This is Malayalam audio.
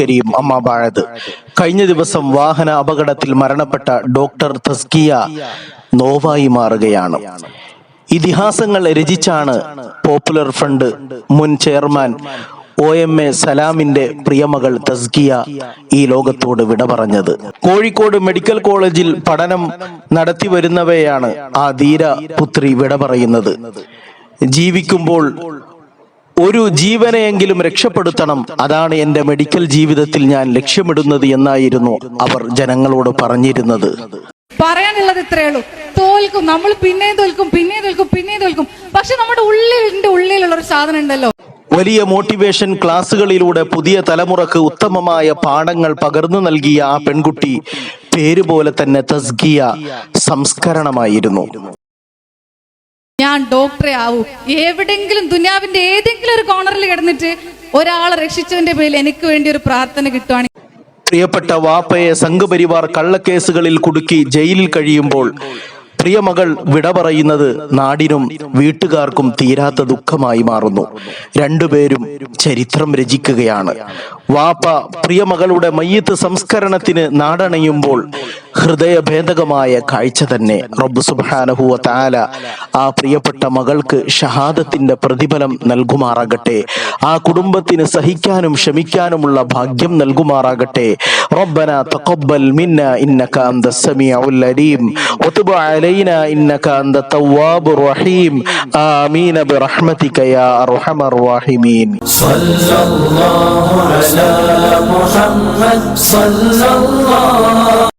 കരീം. അമ്മ ബാഴത് കഴിഞ്ഞ ദിവസം വാഹന അപകടത്തിൽ മരണപ്പെട്ട ഡോക്ടർ തസ്കിയ നോവായി മാറുകയാണ്. ഇതിഹാസങ്ങൾ രചിച്ചാണ് പോപ്പുലർ ഫ്രണ്ട് മുൻ ചെയർമാൻ ഒ എം എ സലാമിന്റെ പ്രിയമകൾ തസ്കിയ ഈ ലോകത്തോട് വിട പറഞ്ഞത്. കോഴിക്കോട് മെഡിക്കൽ കോളേജിൽ പഠനം നടത്തി വരുന്നവയാണ് ആ ധീര പുത്രി വിട പറയുന്നത്. ജീവിക്കുമ്പോൾ ഒരു ജീവനെയെങ്കിലും രക്ഷപ്പെടുത്തണം. അതാണ് എന്റെ മെഡിക്കൽ ജീവിതത്തിൽ ഞാൻ ലക്ഷ്യമിടുന്നത് എന്നായിരുന്നു അവർ ജനങ്ങളോട് പറഞ്ഞിരുന്നത്. പറയാനുള്ളത് ഇത്രയേ ഉള്ളൂ. തോൽക്കും. നമ്മൾ പിന്നെ തോൽക്കും പിന്നെ തോൽക്കും പിന്നെ തോൽക്കും. പക്ഷെ നമ്മുടെ ഉള്ളിലിന്റെ ഉള്ളിലുള്ള ഒരു സാധനം ഉണ്ടല്ലോ വലിയ മോട്ടിവേഷൻ ക്ലാസ്സുകളിലൂടെ പുതിയ തലമുറയ്ക്ക് ഉത്തമമായ പാഠങ്ങൾ പകർന്നു നൽകിയ ആ പെൺകുട്ടി പേരുപോലെ തന്നെ തസ്കിയ സംസ്കരണമായിരുന്നു. ഞാൻ ഡോക്ടറെ ആവും. എവിടെങ്കിലും ദുനിയാവിന്റെ ഏതെങ്കിലും ഒരു കോണറിൽ കിടന്നിട്ട് ഒരാളെ രക്ഷിച്ചതിന്റെ പേരിൽ എനിക്ക് വേണ്ടി ഒരു പ്രാർത്ഥന കിട്ടുവാണെങ്കിൽ പ്രിയപ്പെട്ട വാപ്പയെ സംഘപരിവാർ കള്ളക്കേസുകളിൽ കുടുക്കി ജയിലിൽ കഴിയുമ്പോൾ പ്രിയമകൾ വിട പറയുന്നത് നാടിനും വീട്ടുകാർക്കും തീരാത്ത ദുഃഖമായി മാറുന്നു. രണ്ടുപേരും ചരിത്രം രചിക്കുകയാണ്. വാപ്പ പ്രിയമകളുടെ മയ്യത്ത് സംസ്കരണത്തിന് നാടണയുമ്പോൾ ഹൃദയഭേദകമായ കാഴ്ച തന്നെ റബ്ബ് സുബ്ഹാനഹുവ താല ആ പ്രിയപ്പെട്ട മകൾക്ക് ഷഹാദത്തിന്റെ പ്രതിഫലം നൽകുമാറാകട്ടെ ആ കുടുംബത്തിന് സഹിക്കാനും ക്ഷമിക്കാനുമുള്ള ഭാഗ്യം നൽകുമാറാകട്ടെ റബ്ബന തഖബ്ബൽ മിന്ന ഇന്നക അന്ത സമീഉൽ അലീം വതുബ് അലൈനാ ഇന്നക അന്ത തവ്വാബുർ റഹീം ആമീൻ ബിറഹ്മതിക യാ അർഹമർ റഹീമീൻ صلى الله على محمد صلى الله